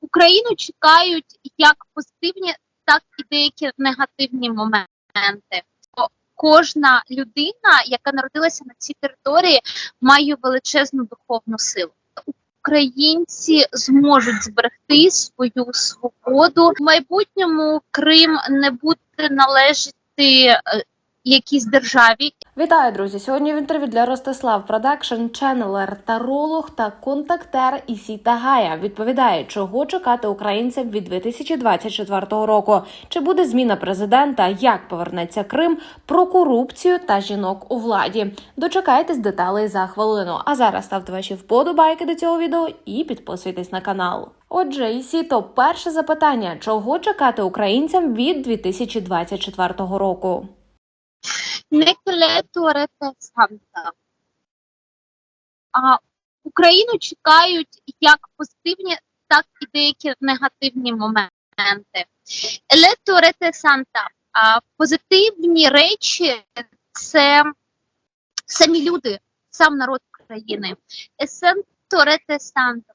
Україну чекають як позитивні, так і деякі негативні моменти. Кожна людина, яка народилася на цій території, має величезну духовну силу. Українці зможуть зберегти свою свободу в майбутньому. Крим не буде належати е, якійсь державі, Вітаю, друзі! Сьогодні в інтерв'ю для Ростислав Продакшн ченнелер, таролог та контактер Ісі Тагая відповідає, чого чекати українцям від 2024 року. Чи буде зміна президента? Як повернеться Крим? Про корупцію та жінок у владі. Дочекайтесь деталей за хвилину. А зараз ставте ваші вподобайки до цього відео і підписуйтесь на канал. Отже, Ісі, то перше запитання: чого чекати українцям від 2024 року? Не туарете санта. А Україну чекають як позитивні, так і деякі негативні моменти. Еле туарете санта. А позитивні речі це самі люди, сам народ країни. Есен туарете санта.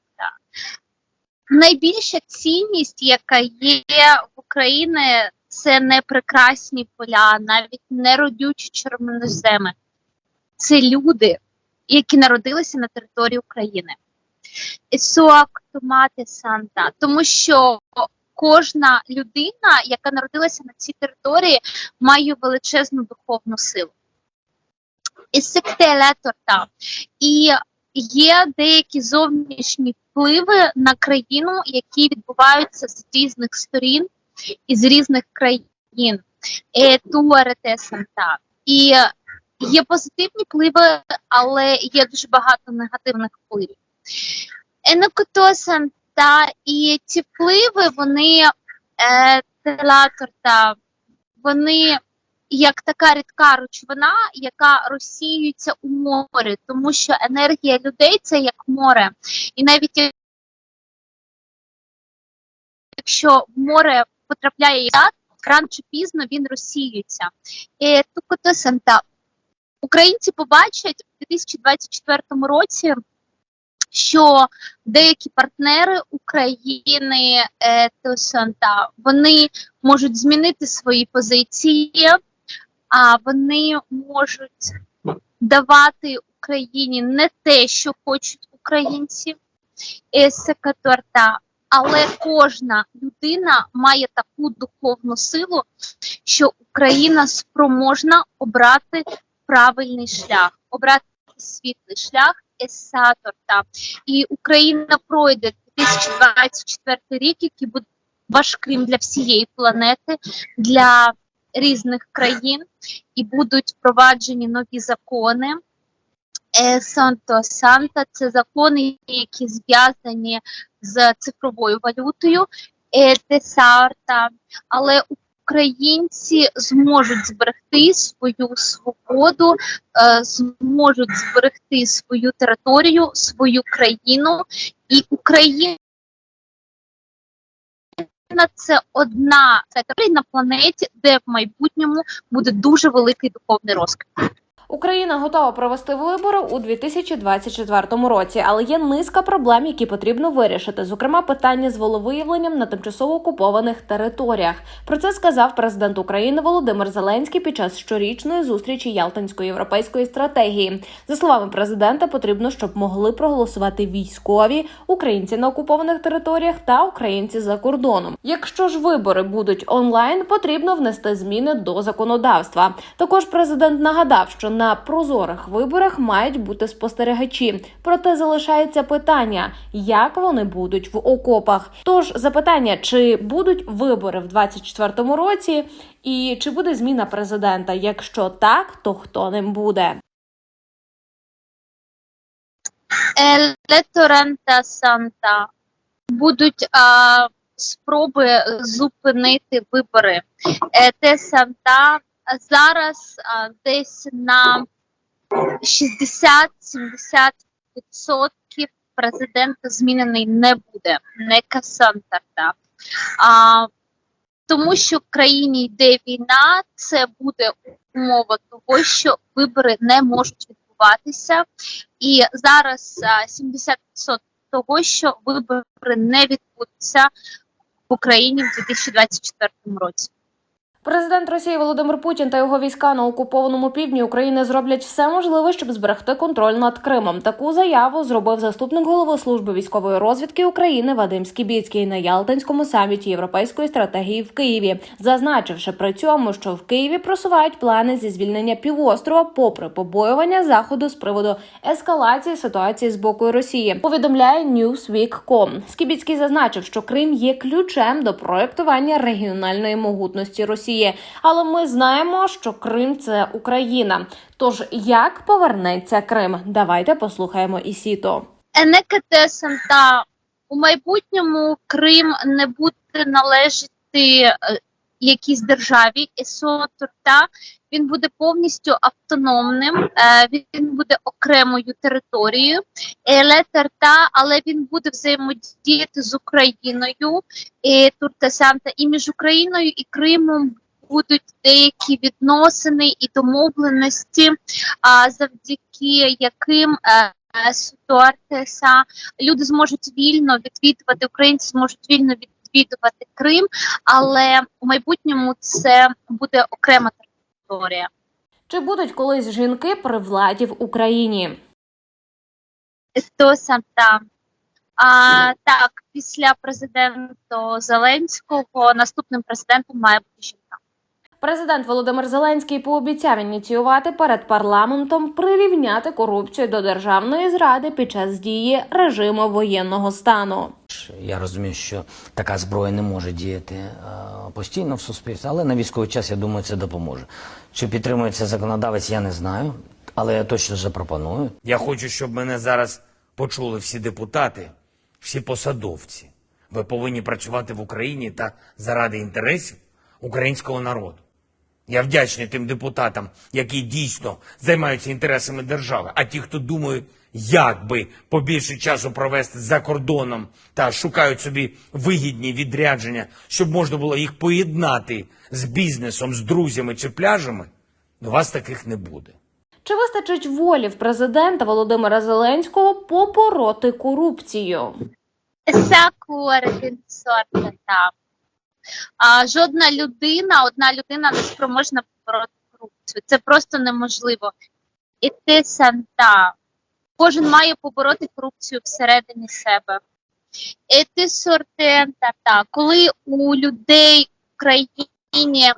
Найбільша цінність, яка є в Україні, це не прекрасні поля, навіть не родючі чорноземи. Це люди, які народилися на території України. Есуактомати Санта, тому що кожна людина, яка народилася на цій території, має величезну духовну силу. Торта. І є деякі зовнішні впливи на країну, які відбуваються з різних сторін із різних країн. Е, Туарете Санта. І є позитивні впливи, але є дуже багато негативних впливів. Енокото Санта і ці впливи, вони е, телаторта, вони як така рідка речовина, яка розсіюється у морі, тому що енергія людей це як море. І навіть якщо море потрапляє яд, рано чи пізно він розсіюється. І Тукото Санта. Українці побачать у 2024 році, що деякі партнери України е, Санта вони можуть змінити свої позиції, а вони можуть давати Україні не те, що хочуть українці. Есекаторта але кожна людина має таку духовну силу, що Україна спроможна обрати правильний шлях, обрати світлий шлях есаторта. І Україна пройде 2024 рік, який буде важким для всієї планети, для різних країн, і будуть впроваджені нові закони. Е, Санто Санта це закони, які зв'язані з цифровою валютою, Тесарта, але українці зможуть зберегти свою свободу, е, зможуть зберегти свою територію, свою країну і Україна. Це одна територія на планеті, де в майбутньому буде дуже великий духовний розквіт. Україна готова провести вибори у 2024 році, але є низка проблем, які потрібно вирішити. Зокрема, питання з волевиявленням на тимчасово окупованих територіях. Про це сказав президент України Володимир Зеленський під час щорічної зустрічі Ялтинської європейської стратегії. За словами президента, потрібно, щоб могли проголосувати військові, українці на окупованих територіях та українці за кордоном. Якщо ж вибори будуть онлайн, потрібно внести зміни до законодавства. Також президент нагадав, що на прозорих виборах мають бути спостерігачі. Проте залишається питання, як вони будуть в окопах. Тож запитання, чи будуть вибори в 2024 році, і чи буде зміна президента? Якщо так, то хто ним буде? Елеторента Санта будуть а, спроби зупинити вибори. Е, Те Санта зараз а, десь на 60-70% президент змінений не буде, не Касантарта. А, тому що в країні йде війна, це буде умова того, що вибори не можуть відбуватися. І зараз а, 70% того, що вибори не відбудуться в Україні в 2024 році. Президент Росії Володимир Путін та його війська на окупованому півдні України зроблять все можливе, щоб зберегти контроль над Кримом. Таку заяву зробив заступник голови служби військової розвідки України Вадим Скібіцький на Ялтинському саміті європейської стратегії в Києві, зазначивши при цьому, що в Києві просувають плани зі звільнення півострова, попри побоювання заходу з приводу ескалації ситуації з боку Росії. Повідомляє Newsweek.com. Скібіцький зазначив, що Крим є ключем до проектування регіональної могутності Росії. Але ми знаємо, що Крим це Україна. Тож як повернеться Крим? Давайте послухаємо Ісіто. Енекетесента у майбутньому Крим не буде належати е, якійсь державі, ЕСО Турта. Він буде повністю автономним, е, він буде окремою територією, Еле Тарта, але він буде взаємодіяти з Україною і Турта Санта. І між Україною і Кримом будуть деякі відносини і домовленості, а завдяки яким е, ситуація люди зможуть вільно відвідувати, українці зможуть вільно відвідувати Крим, але у майбутньому це буде окрема територія. Чи будуть колись жінки при владі в Україні? Хто? А, так, після президента Зеленського наступним президентом має бути жінка. Президент Володимир Зеленський пообіцяв ініціювати перед парламентом прирівняти корупцію до державної зради під час дії режиму воєнного стану. Я розумію, що така зброя не може діяти е, постійно в суспільстві, але на військовий час, я думаю, це допоможе. Чи підтримує це законодавець, я не знаю, але я точно запропоную. Я хочу, щоб мене зараз почули всі депутати, всі посадовці. Ви повинні працювати в Україні та заради інтересів українського народу. Я вдячний тим депутатам, які дійсно займаються інтересами держави, а ті, хто думають, як би побільше часу провести за кордоном та шукають собі вигідні відрядження, щоб можна було їх поєднати з бізнесом, з друзями чи пляжами, у вас таких не буде. Чи вистачить волі в президента Володимира Зеленського побороти корупцію? Сакуар там. А жодна людина, одна людина не спроможна побороти корупцію. Це просто неможливо. І ти санта. Кожен має побороти корупцію всередині себе. І ти сортента. та. Коли у людей в країні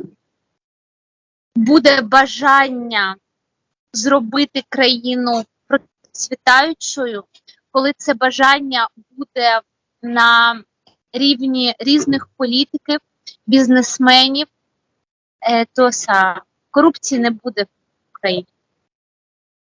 буде бажання зробити країну процвітаючою, коли це бажання буде на рівні різних політиків, бізнесменів, е, то са корупції не буде в країні.